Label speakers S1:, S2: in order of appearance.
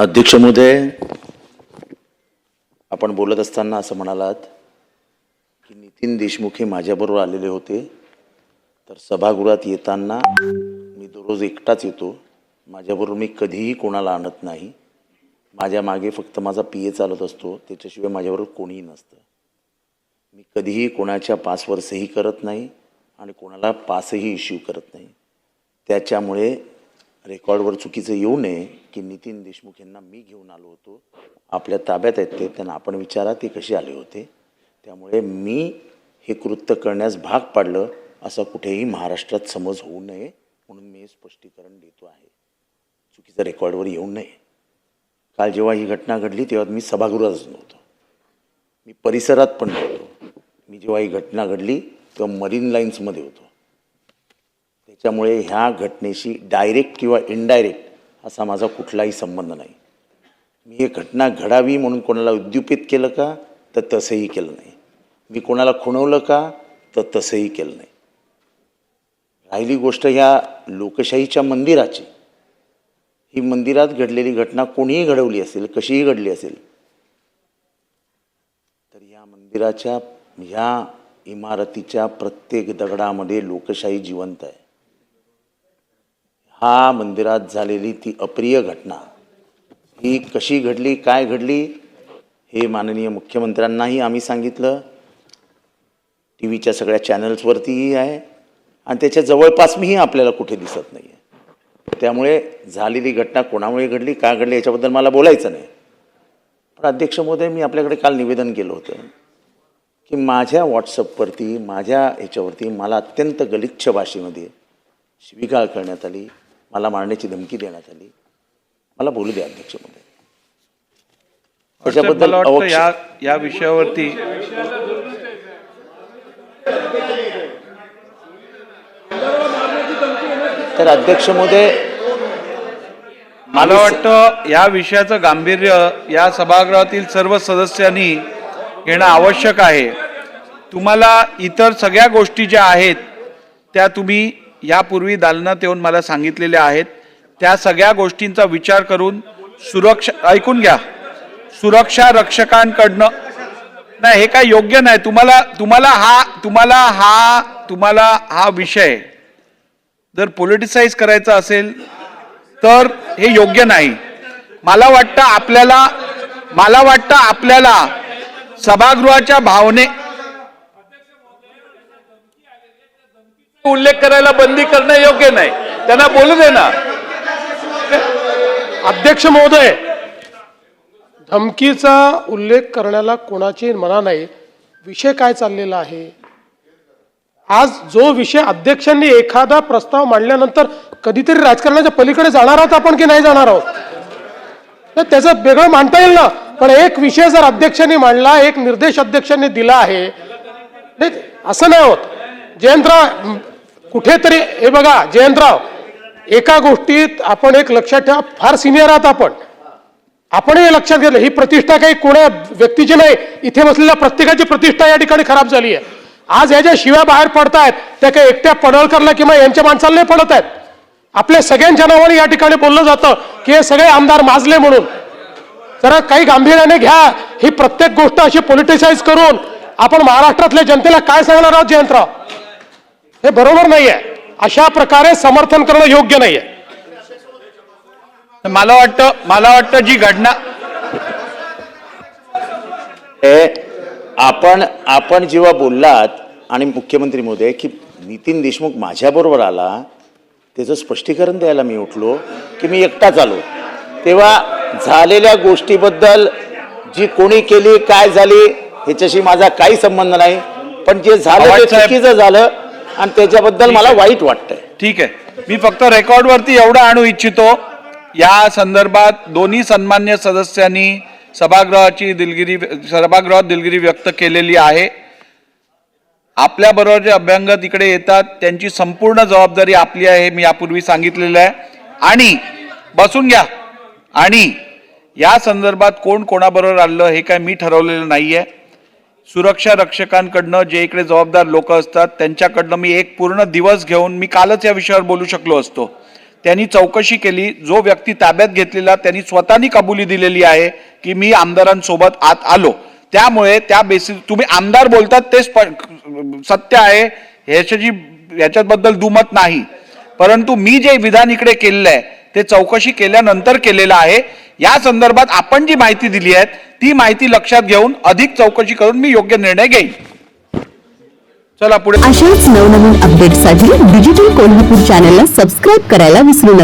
S1: अध्यक्ष महोदय आपण बोलत असताना असं म्हणालात की नितीन देशमुख हे माझ्याबरोबर आलेले होते. तर सभागृहात येताना मी दररोज एकटाच येतो. माझ्याबरोबर मी कधीही कोणाला आणत नाही. माझ्या मागे फक्त माझा पी ए चालत असतो. त्याच्याशिवाय माझ्याबरोबर कोणीही नसतं. मी कधीही कोणाच्या पासवर सही करत नाही आणि कोणाला पासही इश्यू करत नाही. त्याच्यामुळे रेकॉर्डवर चुकीचं येऊ नये की नितीन देशमुख यांना मी घेऊन आलो होतो. आपल्या ताब्यात आहेत ते त्यांना आपण विचारा ते कसे आले होते. त्यामुळे मी हे कृत्य करण्यास भाग पाडलं असं कुठेही महाराष्ट्रात समज होऊ नये म्हणून मी हे स्पष्टीकरण देतो आहे. चुकीचं रेकॉर्डवर येऊ नये. काल जेव्हा ही घटना घडली तेव्हा मी सभागृहातच नव्हतो. मी परिसरात पण नव्हतो. मी जेव्हा ही घटना घडली तेव्हा मरीन लाईन्समध्ये होतो. त्याच्यामुळे ह्या घटनेशी डायरेक्ट किंवा इनडायरेक्ट असा माझा कुठलाही संबंध नाही. मी हे घटना घडावी म्हणून कोणाला उद्युपित केलं का तर तसंही केलं नाही. मी कोणाला खुणवलं का तर तसंही केलं नाही. राहिली गोष्ट ह्या लोकशाहीच्या मंदिराची. ही मंदिरात घडलेली घटना कोणीही घडवली असेल कशीही घडली असेल तर या मंदिराच्या ह्या इमारतीच्या प्रत्येक दगडामध्ये लोकशाही जिवंत आहे. हा मंदिरात झालेली ती अप्रिय घटना. ही कशी घडली काय घडली हे माननीय मुख्यमंत्र्यांनाही आम्ही सांगितलं. टी व्हीच्या सगळ्या चॅनल्सवरतीही आहे आणि त्याच्या जवळपास मीही आपल्याला कुठे दिसत नाही आहे त्यामुळे झालेली घटना कोणामुळे घडली का घडली याच्याबद्दल मला बोलायचं नाही. पण अध्यक्ष महोदय मी आपल्याकडे काल निवेदन केलं होतं की माझ्या व्हॉट्सअपवरती माझ्या ह्याच्यावरती मला अत्यंत गलिच्छ भाषेमध्ये शिविगाळ करण्यात आली. मला मारण्याची धमकी देण्यात आली. मला बोलू द्या अध्यक्ष महोदय त्याच्याबद्दल
S2: या विषयावरती
S1: तर अध्यक्ष महोदय
S2: मला वाटतं या विषयाचं गांभीर्य या सभागृहातील सर्व सदस्यांनी घेणं आवश्यक आहे. तुम्हाला इतर सगळ्या गोष्टी ज्या आहेत त्या तुम्ही यापूर्वी दालनात येऊन मला सांगितलेल्या आहेत. त्या सगळ्या गोष्टींचा विचार करून सुरक्षा ऐकून घ्या. सुरक्षा रक्षकांकडनं नाही हे काय योग्य नाही. तुम्हाला तुम्हाला हा तुम्हाला हा तुम्हाला हा विषय जर पॉलिटिसाइज करायचा असेल तर हे योग्य नाही. मला वाटतं आपल्याला मला वाटतं आपल्याला सभागृहाच्या भावने उल्लेख करायला बंदी करणं योग्य नाही. त्यांना बोलू दे ना.
S3: अध्यक्ष महोदय धमकीचा उल्लेख करण्याला कोणाची मना नाही. विषय काय चाललेला आहे? आज जो विषय अध्यक्षांनी एखादा प्रस्ताव मांडल्यानंतर कधीतरी राजकारणाच्या पलीकडे जाणार आहोत आपण की नाही जाणार आहोत? तर त्याचं वेगळं मांडता येईल ना. पण एक विषय जर अध्यक्षांनी मांडला एक निर्देश अध्यक्षांनी दिला आहे नाही असं नाही होत. जयंतराव कुठेतरी हे बघा जयंतराव एका गोष्टीत आपण एक लक्षात ठेवा फार सिनियर आहात आपण. आपणही हे लक्षात घेतलं ही प्रतिष्ठा काही कोणा व्यक्तीची नाही इथे बसलेल्या प्रत्येकाची प्रतिष्ठा या ठिकाणी खराब झाली आहे. आज ह्या ज्या शिव्या बाहेर पडतायत त्या काही एकट्या पडळकरला किंवा यांच्या माणसाला नाही पडत आहेत. आपल्या सगळ्यांच्या नावाने या ठिकाणी बोललं जातं की हे सगळे आमदार माजले म्हणून. जरा काही गांभीर्याने घ्या ही प्रत्येक गोष्ट अशी पॉलिटिसाइज करून आपण महाराष्ट्रातल्या जनतेला काय सांगणार आहोत जयंतराव? हे बरोबर नाहीये. अशा प्रकारे समर्थन करणं योग्य नाहीये.
S2: मला वाटतं मला वाटतं जी घटना
S1: हे आपण आपण जेव्हा बोललात आणि मुख्यमंत्री महोदय की नितीन देशमुख माझ्याबरोबर आला त्याचं स्पष्टीकरण द्यायला मी उठलो की मी एकटाच आलो. तेव्हा झालेल्या गोष्टीबद्दल जी कोणी केली काय झाली ह्याच्याशी माझा काही संबंध नाही. पण जे झालं ते. चुकीचं झालं आणि त्याच्याबद्दल मला वाईट वाटतंय.
S2: ठीक आहे. मी फक्त रेकॉर्डवरती एवढं आणू इच्छितो या संदर्भात दोन्ही सन्मान्य सदस्यांनी सभागृहाची दिलगिरी सभागृहात दिलगिरी व्यक्त केलेली आहे. आपल्या बरोबर जे अभ्यंगत इकडे येतात त्यांची संपूर्ण जबाबदारी आपली आहे हे मी यापूर्वी सांगितलेलं आहे. आणि बसून घ्या. आणि या संदर्भात कोण कोणाबरोबर आलं हे काय मी ठरवलेलं नाहीये. सुरक्षा रक्षकांकडनं जे इकडे जबाबदार लोक असतात त्यांच्याकडनं मी एक पूर्ण दिवस घेऊन मी कालच या विषयावर बोलू शकलो असतो. त्यांनी चौकशी केली जो व्यक्ती ताब्यात घेतलेला त्यांनी स्वतःनी कबुली दिलेली आहे की मी आमदारांसोबत आत आलो. त्यामुळे त्या बेसिस तुम्ही आमदार बोलतात ते सत्य आहे ह्याच्याची ह्याच्याबद्दल दुमत नाही. परंतु मी जे विधान इकडे केलेलं आहे ते चौकशी केल्यानंतर केलेलं आहे. या संदर्भात आपण जी माहिती दिली आहे ती माहिती लक्षात घेऊन अधिक चौकशी करून मी योग्य निर्णय घेईन. चला पुढे.
S4: अशाच नवनवीन अपडेटसाठी डिजिटल कोल्हापूर चॅनलला सबस्क्राईब करायला विसरू नका.